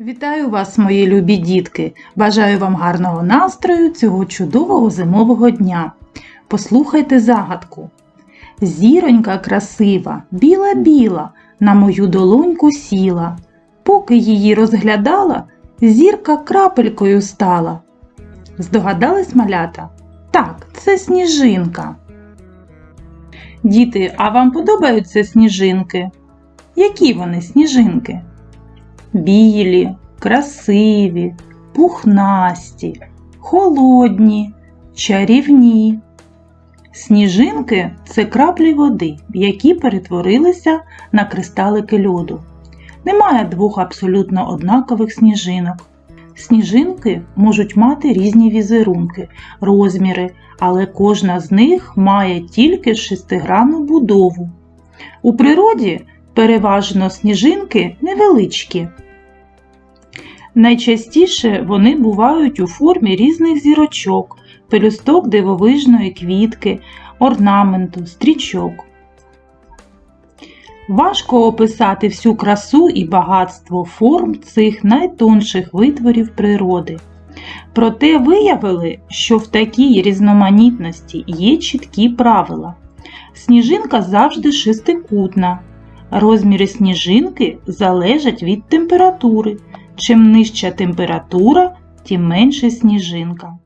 Вітаю вас, мої любі дітки! Бажаю вам гарного настрою цього чудового зимового дня. Послухайте загадку. Зіронька красива, біла-біла, на мою долоньку сіла. Поки її розглядала, зірка крапелькою стала. Здогадались малята? Так, це сніжинка. Діти, а вам подобаються сніжинки? Які вони сніжинки? Білі, красиві, пухнасті, холодні, чарівні. Сніжинки це краплі води, які перетворилися на кристалики льоду. Немає двох абсолютно однакових сніжинок. Сніжинки можуть мати різні візерунки, розміри, але кожна з них має тільки шестигранну будову. У природі переважно сніжинки невеличкі. Найчастіше вони бувають у формі різних зірочок, пелюсток дивовижної квітки, орнаменту, стрічок. Важко описати всю красу і багатство форм цих найтонших витворів природи. Проте виявили, що в такій різноманітності є чіткі правила. Сніжинка завжди шестикутна. Розміри сніжинки залежать від температури. Чим нижча температура, тим менше сніжинка.